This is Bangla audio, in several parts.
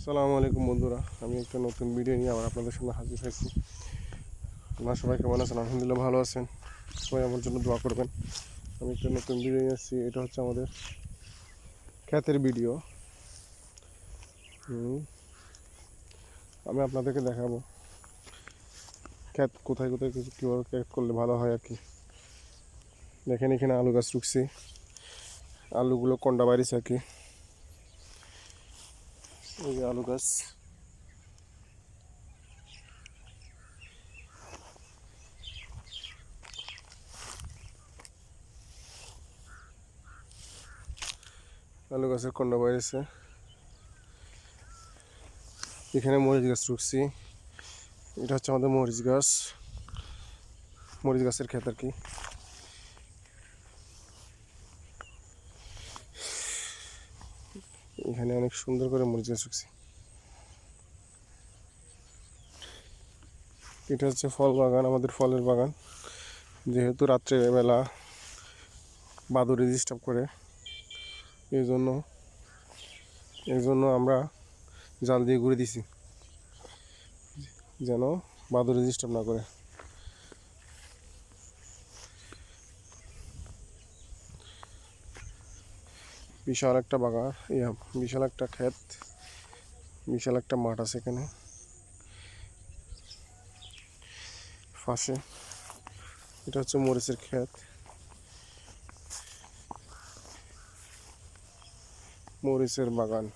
আসসালামু আলাইকুম বন্ধুরা, আমি একটা নতুন ভিডিও নিয়ে আবার আপনাদের সামনে হাজির হয়েছি। আপনারা সবাই কেমন আছেন? আলহামদুলিল্লাহ ভালো আছেন। সবাই আমার জন্য দোয়া করবেন। আমি একটা নতুন ভিডিও নিয়ে এসেছি এটা হচ্ছে আমাদের খ্যাতের ভিডিও আমি আপনাদেরকে দেখাবো খ্যাত কোথায় কোথায় কিছু কীভাবে খ্যাত করলে ভালো হয় আর কি। দেখেন এখানে আলু গাছ রুখছি। আলুগুলো কন্ডা বাড়িছে আর কি। এই আলু গাছ। আলু গাছের কন্ডা বাইরেছে। এখানে মরিচ গাছ রুখছি। এটা হচ্ছে আমাদের মরিচ গাছ। মরিচ গাছের ক্ষেত আর কি। এখানে অনেক সুন্দর করে মরিচ রুখছি এটা হচ্ছে ফল বাগান, আমাদের ফলের বাগান। যেহেতু রাত্রেবেলা বাদুড়ে ডিস্টার্ব করে এই জন্য এই জন্য আমরা জাল দিয়ে ঘুরে দিছি, যেন বাদুড়ে ডিস্টার্ব না করে। বিশাল একটা বাগান, ইয়া, বিশাল একটা ক্ষেত, বিশাল একটা মাঠ আছে এখানে। পাশে এটা হচ্ছে মরিচের ক্ষেত। মরিচের বাগান।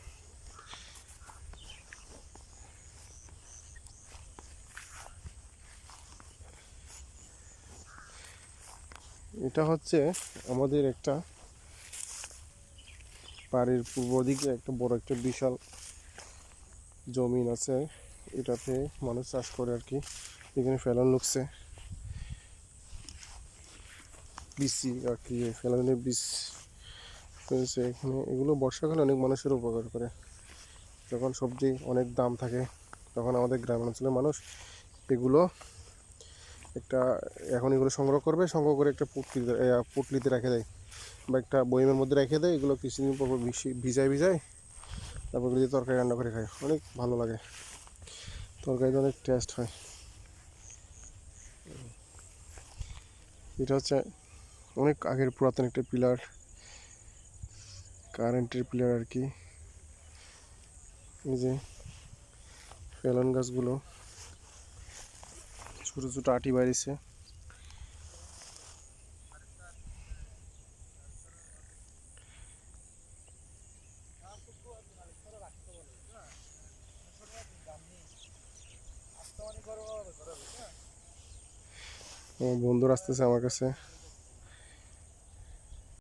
এটা হচ্ছে আমাদের একটা বাড়ির পূর্ব দিকে একটা বড় একটা বিশাল জমিন আছে। এটাতে মানুষ চাষ করে আর কি। এখানে ফেলান লুকছে বিসি আর কি ফেলানের ফেলছে এখানে। এগুলো বর্ষাকালে অনেক মানুষের উপকার করে। যখন সবজি অনেক দাম থাকে, তখন আমাদের গ্রাম অঞ্চলের মানুষ এগুলো একটা, এখন এগুলো সংগ্রহ করবে, সংগ্রহ করে একটা পুটলিতে পুটলিতে রেখে দেয়। বা একটা বইমের মধ্যে রেখে দেয়, এগুলো কিছুদিন পর ভিজায় ভিজায়, তারপর এগুলো তরকারি রান্না করে খায়। অনেক ভালো লাগে। তরকারিতে অনেক টেস্ট হয়। এটা হচ্ছে অনেক আগের পুরাতন একটা পিলার কারেন্টের পিলার আর কি। এই যে ফেলন গাছগুলো। ছোটো ছোটো আটি বাড়িছে বন্ধুর আসতেছে আমার কাছে।